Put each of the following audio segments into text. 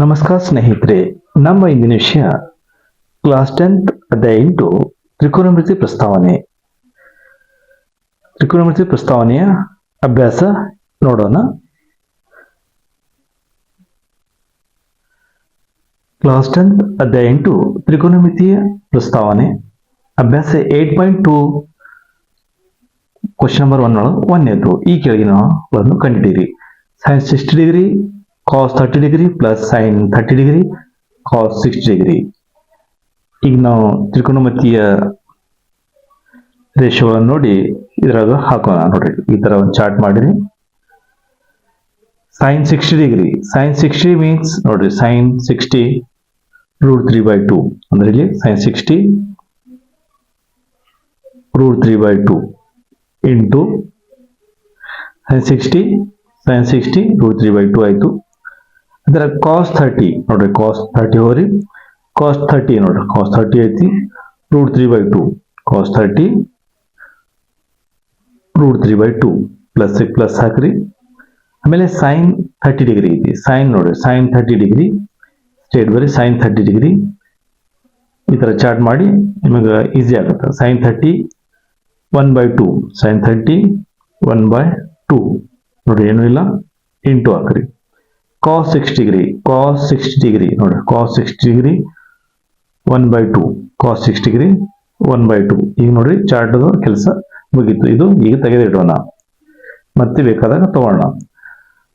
ನಮಸ್ಕಾರ ಸ್ನೇಹಿತರೆ, ನಮ್ಮ ಇಂದಿನ ವಿಷಯ ಕ್ಲಾಸ್ ಟೆಂತ್ ಅಧ್ಯಾಯ ಎಂಟು, ತ್ರಿಕೋನಮಿತಿ ಪ್ರಸ್ತಾವನೆ. ತ್ರಿಕೋನಮಿತಿ ಪ್ರಸ್ತಾವನೆಯ ಅಭ್ಯಾಸ ನೋಡೋಣ. ಕ್ಲಾಸ್ ಟೆಂತ್ ಅಧ್ಯಾಯ ಎಂಟು, ತ್ರಿಕೋನಮಿತಿಯ ಪ್ರಸ್ತಾವನೆ. ಅಭ್ಯಾಸ eight point two, question number one ಒಳಗೆ ಒಂದನೇದು ಈ ಕೆಳಗಿನಗಳನ್ನು ಕಂಡಿದ್ದೀರಿ sines sixty degree? Cos thirty degree plus sine thirty degree cos sixty degree ಈಗ ನಾವು ತ್ರಿಕೋನಮಿತಿಯ ರೇಷಿಯೋಗಳನ್ನು ನೋಡಿ, ಇದ್ರಾಗ ಹಾಕೋಣ. ನೋಡ್ರಿ, ಈ ತರ ಒಂದು ಚಾರ್ಟ್ ಮಾಡಿರಿ. Sine sixty degree sine sixty means ನೋಡ್ರಿ sine sixty root three by two ಅಂದ್ರೆ ಇಲ್ಲಿ sine sixty root three by two into sine sixty sine sixty root three by two ಆಯಿತು. ಅದರ ಕಾಸ್ ಥರ್ಟಿ ನೋಡ್ರಿ ಕಾಸ್ ಥರ್ಟಿ ಹೋಗ್ರಿ. Cos thirty ನೋಡ್ರಿ cos thirty ಐತಿ root three by two cos thirty root three by two plus plus ಹಾಕ್ರಿ. ಆಮೇಲೆ sine thirty degree ಐತಿ. Sine ನೋಡ್ರಿ ಸೈನ್ ಥರ್ಟಿ ಡಿಗ್ರಿ ಸ್ಟೇಟ್ ಬರೀ ಸೈನ್ ಥರ್ಟಿ ಡಿಗ್ರಿ. ಈ ಥರ ಚಾರ್ಟ್ ಮಾಡಿ ನಿಮಗೆ ಈಸಿ ಆಗುತ್ತೆ. Sine thirty one by two sine thirty one by two ನೋಡ್ರಿ ಏನೂ ಇಲ್ಲ ಇಂಟು ಹಾಕ್ರಿ. Cos six degree cos six degree ನೋಡಿ cos six degree one by two cos six degree one by two ಈಗ ನೋಡಿ ಚಾರ್ಟ್ ಕೆಲಸ ಮುಗೀತು. ಇದು ಈಗ ತೆಗೆದಿಡೋಣ. ಮತ್ತೆ ಬೇಕಾದಾಗ ತಗೊಳ್ಳೋಣ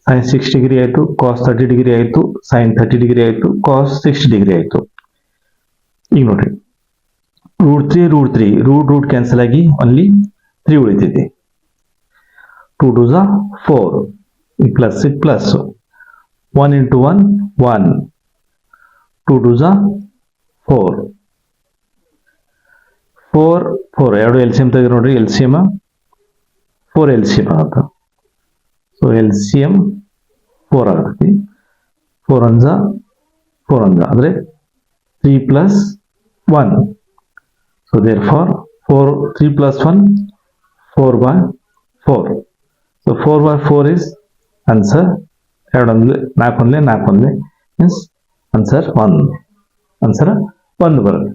ಸೈನ್ ಸಿಕ್ಸ್ ಡಿಗ್ರಿ ಆಯಿತು ಕಾಸ್ ತರ್ಟಿ ಡಿಗ್ರಿ ಆಯಿತು ಸೈನ್ ಥರ್ಟಿ ಡಿಗ್ರಿ ಆಯಿತು ಕಾಸ್ ಸಿಕ್ಸ್ ಡಿಗ್ರಿ ಆಯಿತು. ಈಗ ನೋಡ್ರಿ root three root three root root cancel ಆಗಿ ಅಲ್ಲಿ three ಉಳಿತೈತಿ. Two two za four plus plus one into one one two two za four four four ಎರಡು L C M ತೆಗೆದು ನೋಡ್ರಿ L C M four L C M ಆಗುತ್ತೆ so L C M four ಆಗುತ್ತೆ. Four one za four one za ಅಂದರೆ three plus one so there for four three plus one four by four so four by four is answer ಎರಡೊಂದ್ಲೆ, ನಾಲ್ಕೊಂದ್ಲೆ ನಾಲ್ಕೊಂದ್ಲೆ means answer one answer ಒಂದು ಬರುತ್ತೆ.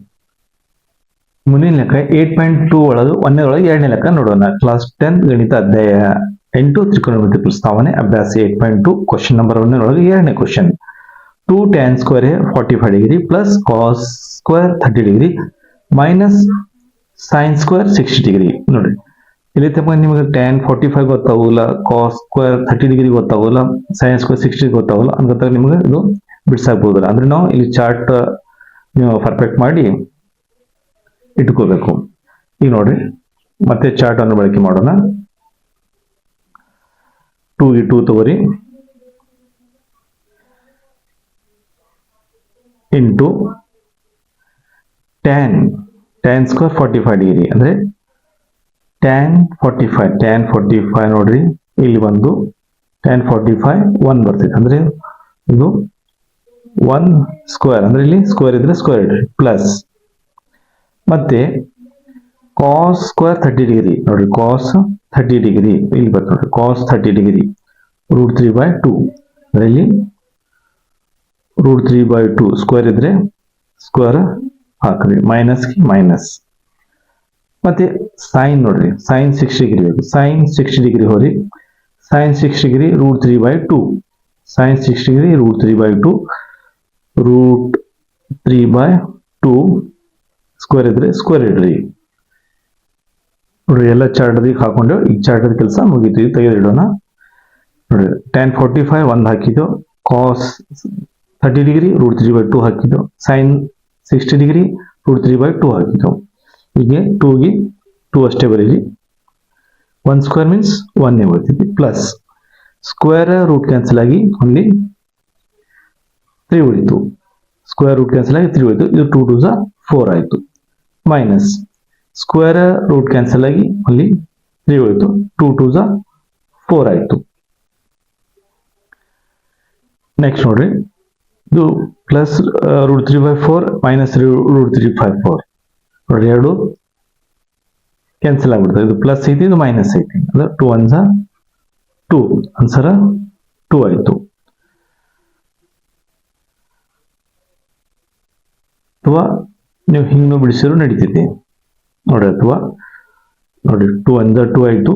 ಮುಂದಿನ ಲೆಕ್ಕ eight point two ಒಳಗೆ ಒಂದನೇ ಒಳಗೆ ಎರಡನೇ ಲೆಕ್ಕ ನೋಡೋಣ. ಕ್ಲಾಸ್ ಟೆನ್ ಗಣಿತ ಅಧ್ಯಾಯ ಎಂಟು ತ್ರಿಕೋನಮಿತಿ ಪ್ರಸ್ತಾವನೆ ಅಭ್ಯಾಸ eight point two question number ಒಂದನೇ ಒಳಗೆ ಎರಡನೇ question two tan square forty five degree plus cos square thirty degree minus sine square sixty degree ನೋಡಿ. ಇಲ್ಲಿ ತನಕ ನಿಮಗೆ ಟ್ಯಾನ್ ಫೋರ್ಟಿ ಫೈವ್ ಗೊತ್ತಾಗೋಲ್ಲ ಕಾಸ್ ಸ್ಕ್ವೇರ್ ಥರ್ಟಿ ಡಿಗ್ರಿ ಗೊತ್ತಾಗೋಲ್ಲ ಸೈನ್ಸ್ ಸ್ಕ್ವೇರ್ ಸಿಕ್ಸ್ಟಿ ಗೊತ್ತಾಗೋಲ್ಲ ಅಂತ ನಿಮಗೆ ಇದು ಬಿಡ್ಸಾಕ್ಬೋದಲ್ಲ. ಅಂದ್ರೆ ನಾವು ಇಲ್ಲಿ ಚಾರ್ಟ್ ನೀವು ಪರ್ಫೆಕ್ಟ್ ಮಾಡಿ ಇಟ್ಕೋಬೇಕು. ಈಗ ನೋಡ್ರಿ ಮತ್ತೆ ಚಾರ್ಟ್ ಅನ್ನು ಬಳಕೆ ಮಾಡೋಣ. ಟೂ ಇ ಟೂ ತಗೋರಿ into tan tan square forty five degree ಅಂದ್ರೆ tan forty five tan forty five ನೋಡ್ರಿ. ಇಲ್ಲಿ ಬಂದು ಟ್ಯಾನ್ ಫಾರ್ಟಿ ಫೈವ್ ಒನ್ ಬರ್ತೈತೆ. ಅಂದ್ರೆ ಇದು ಒನ್ ಸ್ಕ್ವೇರ್ ಅಂದ್ರೆ ಇಲ್ಲಿ ಸ್ಕ್ವೇರ್ ಇದ್ರೆ ಸ್ಕ್ವೇರ್ ಇಡ್ರಿ ಪ್ಲಸ್ ಮತ್ತೆ ಕಾಸ್ ಸ್ಕ್ವೇರ್ ಥರ್ಟಿ ಡಿಗ್ರಿ ನೋಡ್ರಿ ಕಾಸ್ ಥರ್ಟಿ ಡಿಗ್ರಿ ಇಲ್ಲಿ ಬರ್ತದೆ ನೋಡ್ರಿ cos thirty degree root three by two ಅಂದ್ರೆ ಇಲ್ಲಿ root three by two square ಇದ್ರೆ ಸ್ಕ್ವೇರ್ ಹಾಕ್ರಿ ಮೈನಸ್ ಮೈನಸ್ ಮತ್ತೆ ಸೈನ್ ನೋಡ್ರಿ. ಸೈನ್ ಸಿಕ್ಸ್ ಡಿಗ್ರಿ ಬೇಕು ಸೈನ್ ಸಿಕ್ಸ್ ಡಿಗ್ರಿ ಹೋರಿ sine six degree root three by two sine six degree root three by two root three by two square ಇದ್ರೆ square ಇಡ್ರಿ. ನೋಡ್ರಿ, ಎಲ್ಲ ಚಾರ್ಟ್ ಹಾಕೊಂಡು ಈ ಚಾರ್ಟ್ ಕೆಲಸ ಮುಗೀತು. ಈಗ ತೆಗೆದಿಡೋಣ ನೋಡ್ರಿ ಟೆನ್ ಫೋರ್ಟಿ ಫೈವ್ ಒಂದು ಹಾಕಿದ್ದು cos thirty degree root three by two ಹಾಕಿದ್ದು sine sixty degree root three by two ಹಾಕಿದ್ದು. ಹೀಗೆ ಟೂಗೆ ಟೂ ಅಷ್ಟೇ ಬರೀರಿ ಒನ್ ಸ್ಕ್ವೇರ್ ಮೀನ್ಸ್ ಒನ್ನೇ ಬರ್ತಿದ್ವಿ ಪ್ಲಸ್ ಸ್ಕ್ವೇರ್ ರೂಟ್ ಕ್ಯಾನ್ಸಲ್ ಆಗಿ ಅಲ್ಲಿ ತ್ರೀ ಉಳಿತು ಸ್ಕ್ವೇರ್ ರೂಟ್ ಕ್ಯಾನ್ಸಲ್ ಆಗಿ ತ್ರೀ ಉಳಿತು ಇದು ಟೂ ಟೂ ಝ ಫೋರ್ ಆಯಿತು ಮೈನಸ್ ಸ್ಕ್ವೇರ್ ರೂಟ್ ಕ್ಯಾನ್ಸಲ್ ಆಗಿ ಅಲ್ಲಿ ತ್ರೀ ಉಳಿತು ಟೂ ಟೂ ಝ ಫೋರ್ ಆಯಿತು ನೆಕ್ಸ್ಟ್ ನೋಡ್ರಿ ಇದು plus root three by four minus root three by four ನೋಡ್ರಿ ಎರಡು ಕ್ಯಾನ್ಸಲ್ ಆಗ್ಬಿಡ್ತದೆ. ಇದು ಪ್ಲಸ್ ಐತಿ ಇದು ಮೈನಸ್ ಐತಿ ಅಂದ್ರೆ two ones two answer two ಆಯಿತು. ಅಥವಾ ನೀವು ಹಿಂಗೂ ಬಿಡಿಸಿದ್ರು ನಡೀತೈತಿ ನೋಡಿ, ಅಥವಾ ನೋಡಿ ಟೂ ಅಂದ ಟೂ ಆಯಿತು.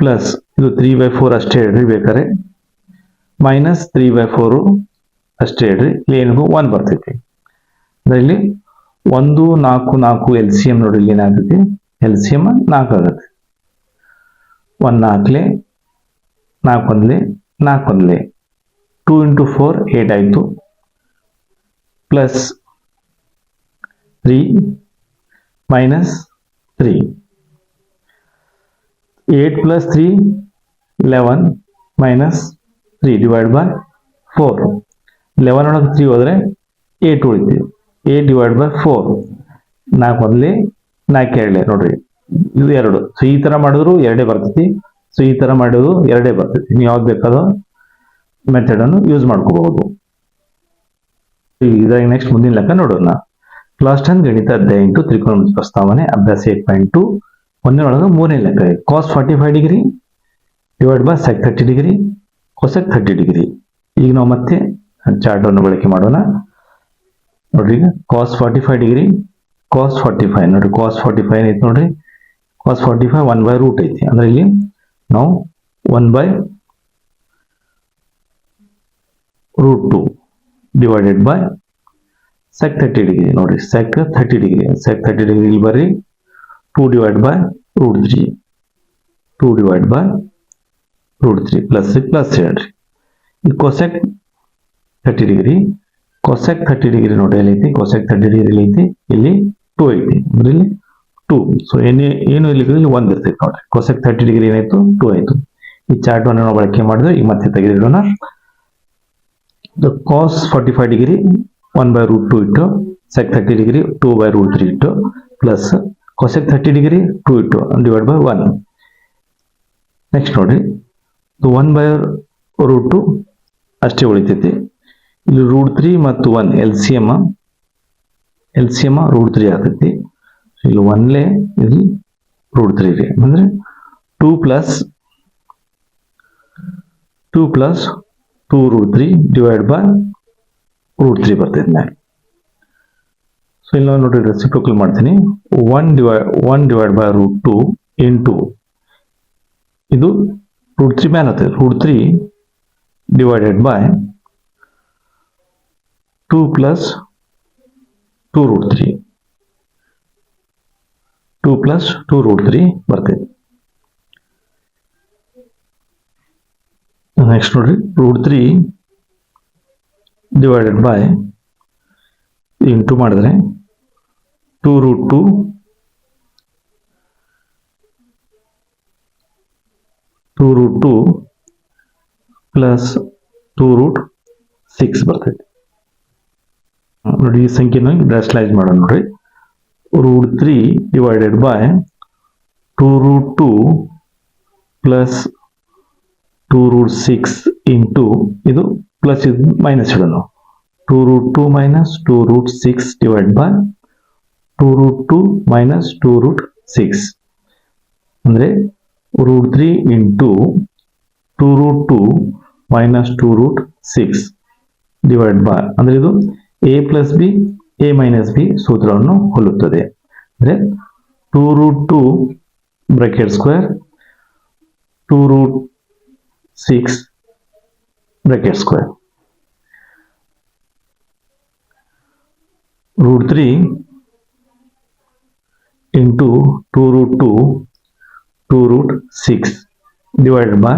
ಪ್ಲಸ್ ಇದು ತ್ರೀ ಬೈ ಫೋರ್ ಅಷ್ಟೇ ಹೇಳ್ರಿ ಬೇಕಾರೆ ಮೈನಸ್ ತ್ರೀ ಬೈ ಫೋರು ಅಷ್ಟೇ ಹೇಳ್ರಿ. ಇಲ್ಲಿ ಏನಿಗೂ ಒನ್ ಬರ್ತೈತಿ. ಇಲ್ಲಿ ಒಂದು ನಾಲ್ಕು ನಾಲ್ಕು ಎಲ್ ಸಿ ಎಂ ನೋಡಿ ಏನಾಗ್ತೈತಿ? ಎಲ್ ಸಿ ಎಂ ನಾಲ್ಕು ಆಗುತ್ತೆ. ಒನ್ ನಾಲ್ಕಲೆ, ನಾಲ್ಕು ಒಂದ್ಲೆ ನಾಲ್ಕು ಒಂದ್ಲೆ. ಟೂ ಇಂಟು ಫೋರ್ ಏಟ್ ಆಯಿತು. Plus three, minus three. Eight plus three, eleven, minus three divide by four. Eleven ಒಳಗೆ ತ್ರೀ ಹೋದರೆ ಏಟ್ ಉಳಿತೀವಿ ಏಟ್ ಡಿವೈಡ್ ಬೈ ಫೋರ್ ನಾಲ್ಕು ಒಂದ್ಲಿ ನಾಲ್ಕು ಎರಡೇ, ನೋಡ್ರಿ. ಇದು ಎರಡು. ಸೊ ಈ ತರ ಮಾಡಿದ್ರು ಎರಡೇ ಬರ್ತೈತಿ. ಸೊ ಈ ತರ ಮಾಡೋದು ಎರಡೇ ಬರ್ತೈತಿ. ನೀವು ಯಾವ್ದು ಮೆಥಡ್ ಮೆಥಡನ್ನು ಯೂಸ್ ಮಾಡ್ಕೋಬಹುದು. ಇದಾಗಿ ನೆಕ್ಸ್ಟ್ ಮುಂದಿನ ಲೆಕ್ಕ ನೋಡೋಣ. ಕ್ಲಾಸ್ ಟೆನ್ ಗಣಿತ ಅಧ್ಯಾಯ ಇಂಟು ತ್ರಿಕೋನ ಪ್ರಸ್ತಾವನೆ, ಅಭ್ಯಾಸ ಏಟ್ ಪಾಯಿಂಟ್ ಟು ಒಂದನೇ ಒಳಗೆ ಮೂರನೇ ಲೆಕ್ಕ cos forty five degree divide by sec thirty degree cosec thirty degree ಈಗ ನಾವು ಮತ್ತೆ ಚಾರ್ಟ್ ಅನ್ನು ಬಳಕೆ ಮಾಡೋಣ. ನೋಡ್ರಿ ಈಗ cos forty five degree cos forty five ನೋಡ್ರಿ ಕಾಸ್ ಫಾರ್ಟಿ ಫೈವ್ ಐತಿ ನೋಡ್ರಿ? Cos forty five one by root ಐತಿ. ಅಂದ್ರೆ ಇಲ್ಲಿ ನಾವು one by root two divided by sec thirty degree ನೋಡ್ರಿ. Sec thirty degree sec thirty degree ಇಲ್ಲಿ ಬರ್ರಿ. Two divide by root three two divide by root three plus plus ಹೇಳ್ರಿ ಈ cosec thirty degree cosec thirty degree ನೋಡಿ ಎಲ್ಲಿ ಐತಿ? Cosec thirty degree ಐತಿ. ಇಲ್ಲಿ ಟೂ ಐತಿ. ಅಂದ್ರೆ ಇಲ್ಲಿ ಟೂ ಸೊ ಏನು ಏನು ಇಲ್ಲಿ ಇಲ್ಲಿ ಒಂದು ಇರ್ತೈತಿ ನೋಡ್ರಿ. ಕೊಸೆಕ್ ಥರ್ಟಿ ಡಿಗ್ರಿ ಏನಾಯ್ತು? ಟೂ ಆಯ್ತು. ಈ ಚಾರ್ಟ್ ಅನ್ನು ನಾವು ಬಳಕೆ ಮಾಡಿದ್ರೆ ಈಗ ಮತ್ತೆ ತೆಗೆದಿಡೋಣ. The cos forty five degree one by root two ಇಟ್ಟು sec thirty degree two by root three ಇಟ್ಟು plus cosec thirty degree two ಇಟ್ಟು ಡಿವೈಡ್ ಬೈ ಒನ್ ನೆಕ್ಸ್ಟ್ ನೋಡ್ರಿ. ಒನ್ ಬೈ ರೂಟ್ ಟು ಅಷ್ಟೇ ಉಳಿತೈತಿ. ಇಲ್ಲಿ ರೂಟ್ ತ್ರೀ ಮತ್ತು one L C M L C M root three ಆಗ್ತೈತಿ. ಇಲ್ಲಿ ಒನ್ಲೆ ಇಲ್ಲಿ ರೂಟ್ ತ್ರೀ ರೀ ಅಂದ್ರೆ two plus two plus two root three divide by root three ಬರ್ತೈತಿ ನಾನು ಸೊ ಇಲ್ಲಿ ನಾವು ನೋಡಿ ರೆಸಿಪ್ರೋಕಲ್ ಮಾಡ್ತೀನಿ. One divide one divide by root two into ಇದು ರೂಟ್ ತ್ರೀ ಮ್ಯಾನ್ ಆಗ್ತದೆ root three divided by two plus two root three two plus two root three ಬರ್ತೈತಿ next ನೋಡ್ರಿ root three divided by into ಮಾಡಿದ್ರೆ two root two two root two plus two root six ಬರ್ತೈತಿ ಹ, ನೋಡಿ ಈ ಸಂಖ್ಯೆನ ಡ್ಯಾಸ್ಲೈಸ್ ಮಾಡೋಣ ನೋಡ್ರಿ. Root three divided by two root two plus two root six into ಇದು ಪ್ಲಸ್ ಇದು ಮೈನಸ್ ಇಡೋಣ two root two minus two root six divide by two root two minus two root six ಅಂದರೆ root three into two root two minus two root six divide by ಅಂದರೆ ಇದು A plus B A minus B ಸೂತ್ರವನ್ನು ಹೋಲುತ್ತದೆ. ಅಂದರೆ two root two bracket square two root six bracket square root three into two root two two root six divided by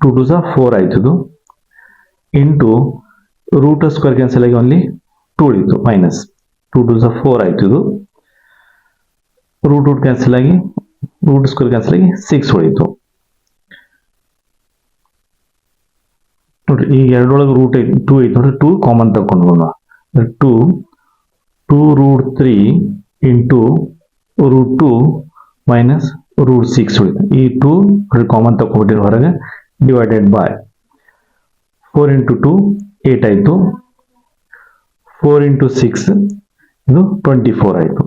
two two ಸ four ಆಯ್ತದು. Into root square cancel ಆಗಿ only two ಉಳಿತು minus two two ಸ four ಆಯ್ತು ಇದು root root cancel ಆಗಿ root square cancel ಆಗಿ six ಉಳಿತು ನೋಡ್ರಿ ಈಗ ಎರಡರೊಳಗೆ ರೂಟ್ ಐತಿ ಟೂ ಐತಿ ನೋಡ್ರಿ ಟೂ ಕಾಮನ್ ತಗೊಂಡು two two root three into root two minus root six ಉಳಿತು ಈ ಟೂ ಕಾಮನ್ ತಗೊಂಡ್ಬಿಟ್ಟಿರೋ ಹೊರಗೆ divided by four into two eight ಆಯಿತು. ಫೋರ್ ಇಂಟು ಸಿಕ್ಸ್ ಇದು ಟ್ವೆಂಟಿ ಫೋರ್ ಆಯಿತು.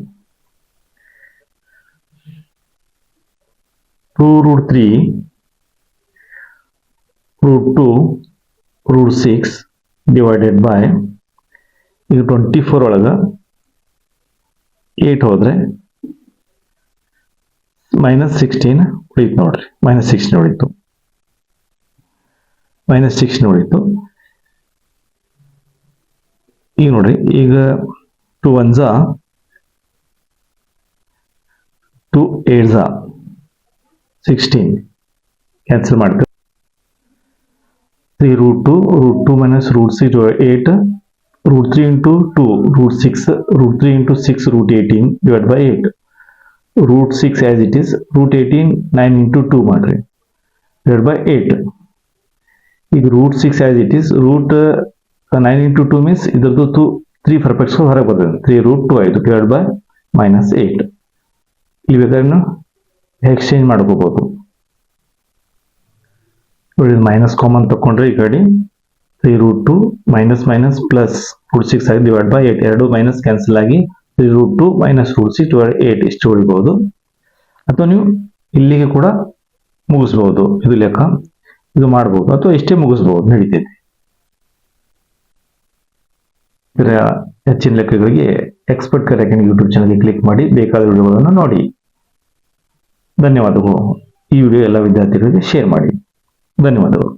Two root three root two root six divided by ಇದು twenty four ಒಳಗೆ eight ಹೋದ್ರೆ ಮೈನಸ್ ಸಿಕ್ಸ್ಟೀನ್ ಉಳಿತು ನೋಡ್ರಿ. ಮೈನಸ್ ಸಿಕ್ಸ್ಟೀನ್ ಉಳಿತು. ಮೈನಸ್ ಸಿಕ್ಸ್ಟೀನ್ ಉಳಿತು. ಈಗ ನೋಡ್ರಿ, ಈಗ ಟು ಒನ್ ಝಾ ಟು ಏಟ್ ಝಾ ಸಿಕ್ಸ್ಟೀನ್ ಕ್ಯಾನ್ಸಲ್ ಮಾಡ್ತೀವಿ three root two root two minus root six eight root three into two root six root three into six root eighteen divide by eight root six as it is root eighteen nine into two ಮಾಡ್ರಿ. Divide by eight ಈಗ root six as it is root nine into two means ಇದ್ರದ್ದು two three perfects ಹೊರಗೆ ಬರ್ತದೆ. Three root two ಆಯಿತು divide by minus eight ಇಲ್ಲಿ ಬೇಕಾದ್ರೆ exchange ಮಾಡ್ಕೋಬಹುದು minus common ತಕೊಂಡ್ರೆ ಈ ಕಡೆ three root two minus minus plus root six ಆಗಿ ಡಿವೈಡ್ ಬೈ ಏಟ್ ಎರಡು ಮೈನಸ್ ಕ್ಯಾನ್ಸಲ್ ಆಗಿ three root two minus root six divide eight ಇಷ್ಟು ಉಳಿಬಹುದು ಅಥವಾ ನೀವು ಇಲ್ಲಿಗೆ ಕೂಡ ಮುಗಿಸ್ಬಹುದು ಇದು ಲೆಕ್ಕ. ಇದು ಮಾಡ್ಬೋದು. ಅಥವಾ ಇಷ್ಟೇ ಮುಗಿಸ್ಬಹುದು ನಡೀತೈತೆ. ಇದರ ಹೆಚ್ಚಿನ ಲೆಕ್ಕಗಳಿಗೆ ಎಕ್ಸ್ಪರ್ಟ್ ಕರೆಕ್ಟ್ ಯೂಟ್ಯೂಬ್ ಚಾನಲ್ಗೆ ಕ್ಲಿಕ್ ಮಾಡಿ ಬೇಕಾದ ವಿಡಿಯೋಗಳನ್ನು ನೋಡಿ. ಧನ್ಯವಾದಗಳು. ಈ ವಿಡಿಯೋ ಎಲ್ಲ ವಿದ್ಯಾರ್ಥಿಗಳಿಗೆ ಶೇರ್ ಮಾಡಿ. ಧನ್ಯವಾದಗಳು.